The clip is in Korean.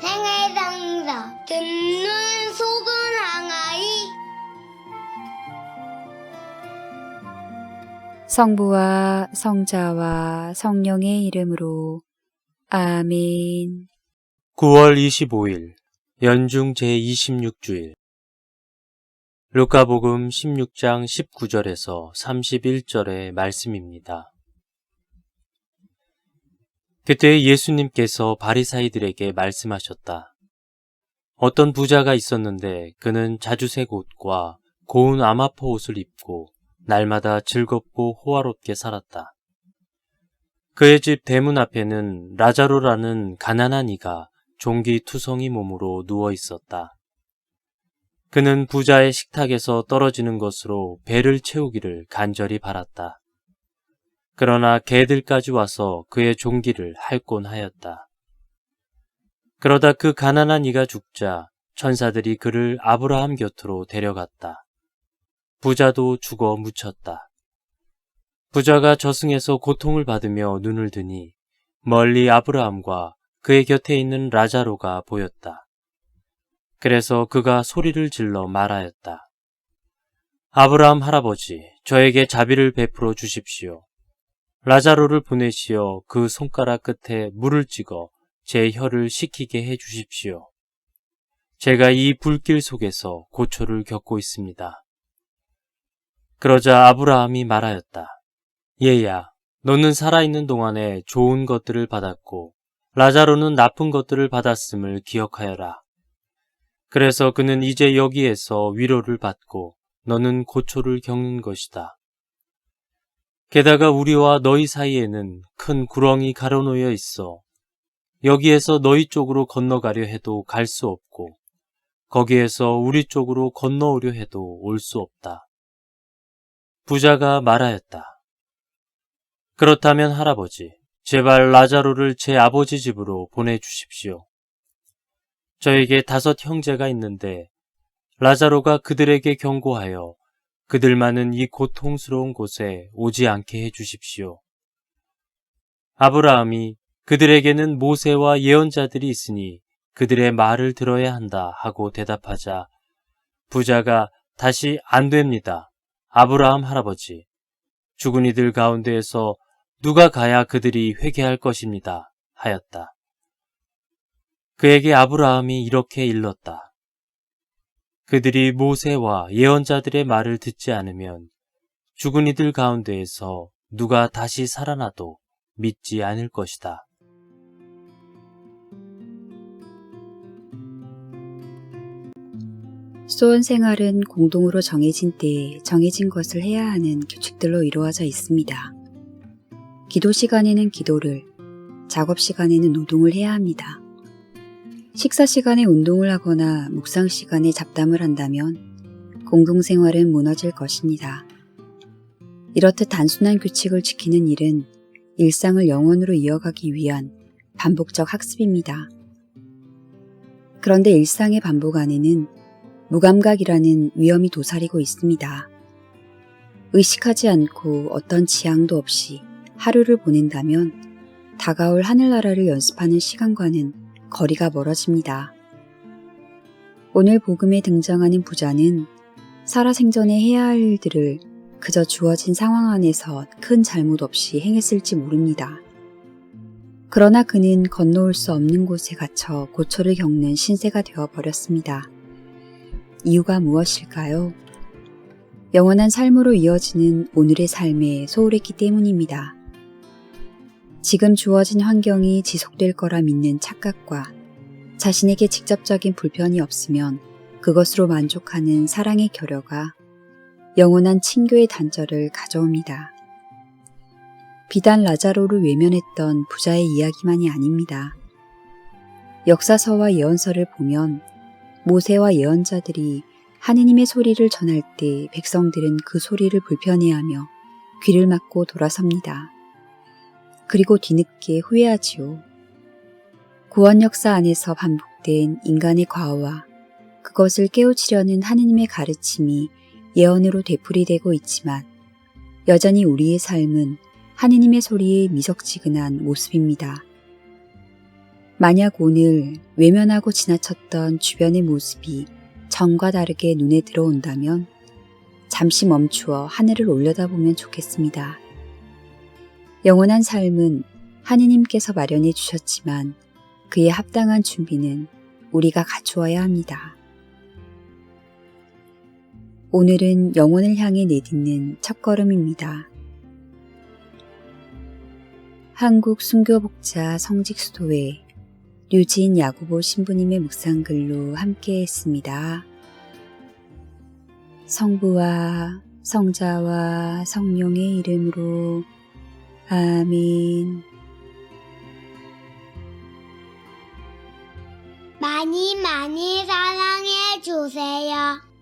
생애장사 듣는 속은 항아리 성부와 성자와 성령의 이름으로 아멘. 9월 25일 연중 제26주일 루카복음 16장 19절에서 31절의 말씀입니다. 그때 예수님께서 바리사이들에게 말씀하셨다. 어떤 부자가 있었는데 그는 자주색 옷과 고운 아마포 옷을 입고 날마다 즐겁고 호화롭게 살았다. 그의 집 대문 앞에는 라자로라는 가난한 이가 종기 투성이 몸으로 누워 있었다. 그는 부자의 식탁에서 떨어지는 것으로 배를 채우기를 간절히 바랐다. 그러나 개들까지 와서 그의 종기를 할곤 하였다. 그러다 그 가난한 이가 죽자 천사들이 그를 아브라함 곁으로 데려갔다. 부자도 죽어 묻혔다. 부자가 저승에서 고통을 받으며 눈을 드니 멀리 아브라함과 그의 곁에 있는 라자로가 보였다. 그래서 그가 소리를 질러 말하였다. 아브라함 할아버지, 저에게 자비를 베풀어 주십시오. 라자로를 보내시어 그 손가락 끝에 물을 찍어 제 혀를 식히게 해 주십시오. 제가 이 불길 속에서 고초를 겪고 있습니다. 그러자 아브라함이 말하였다. 얘야, 너는 살아있는 동안에 좋은 것들을 받았고, 라자로는 나쁜 것들을 받았음을 기억하여라. 그래서 그는 이제 여기에서 위로를 받고, 너는 고초를 겪는 것이다. 게다가 우리와 너희 사이에는 큰 구렁이 가로놓여 있어. 여기에서 너희 쪽으로 건너가려 해도 갈 수 없고, 거기에서 우리 쪽으로 건너오려 해도 올 수 없다. 부자가 말하였다. 그렇다면 할아버지, 제발 라자로를 제 아버지 집으로 보내주십시오. 저에게 다섯 형제가 있는데 라자로가 그들에게 경고하여 그들만은 이 고통스러운 곳에 오지 않게 해 주십시오. 아브라함이 그들에게는 모세와 예언자들이 있으니 그들의 말을 들어야 한다 하고 대답하자 부자가 다시 안 됩니다. 아브라함 할아버지. 죽은 이들 가운데에서 누가 가야 그들이 회개할 것입니다. 하였다. 그에게 아브라함이 이렇게 일렀다. 그들이 모세와 예언자들의 말을 듣지 않으면 죽은 이들 가운데에서 누가 다시 살아나도 믿지 않을 것이다. 수원 생활은 공동으로 정해진 때에 정해진 것을 해야 하는 규칙들로 이루어져 있습니다. 기도 시간에는 기도를, 작업 시간에는 노동을 해야 합니다. 식사 시간에 운동을 하거나 묵상 시간에 잡담을 한다면 공동생활은 무너질 것입니다. 이렇듯 단순한 규칙을 지키는 일은 일상을 영원으로 이어가기 위한 반복적 학습입니다. 그런데 일상의 반복 안에는 무감각이라는 위험이 도사리고 있습니다. 의식하지 않고 어떤 지향도 없이 하루를 보낸다면 다가올 하늘나라를 연습하는 시간과는 거리가 멀어집니다. 오늘 복음에 등장하는 부자는 살아생전에 해야 할 일들을 그저 주어진 상황 안에서 큰 잘못 없이 행했을지 모릅니다. 그러나 그는 건너올 수 없는 곳에 갇혀 고초를 겪는 신세가 되어버렸습니다. 이유가 무엇일까요? 영원한 삶으로 이어지는 오늘의 삶에 소홀했기 때문입니다. 지금 주어진 환경이 지속될 거라 믿는 착각과 자신에게 직접적인 불편이 없으면 그것으로 만족하는 사랑의 결여가 영원한 친교의 단절을 가져옵니다. 비단 라자로를 외면했던 부자의 이야기만이 아닙니다. 역사서와 예언서를 보면 모세와 예언자들이 하느님의 소리를 전할 때 백성들은 그 소리를 불편해하며 귀를 막고 돌아섭니다. 그리고 뒤늦게 후회하지요. 구원 역사 안에서 반복된 인간의 과오와 그것을 깨우치려는 하느님의 가르침이 예언으로 되풀이되고 있지만 여전히 우리의 삶은 하느님의 소리에 미적지근한 모습입니다. 만약 오늘 외면하고 지나쳤던 주변의 모습이 전과 다르게 눈에 들어온다면 잠시 멈추어 하늘을 올려다보면 좋겠습니다. 영원한 삶은 하느님께서 마련해 주셨지만 그에 합당한 준비는 우리가 갖추어야 합니다. 오늘은 영혼을 향해 내딛는 첫걸음입니다. 한국 순교복자 성직수도회 류진 야구보 신부님의 묵상글로 함께 했습니다. 성부와 성자와 성령의 이름으로 아멘. 많이 많이 사랑해 주세요.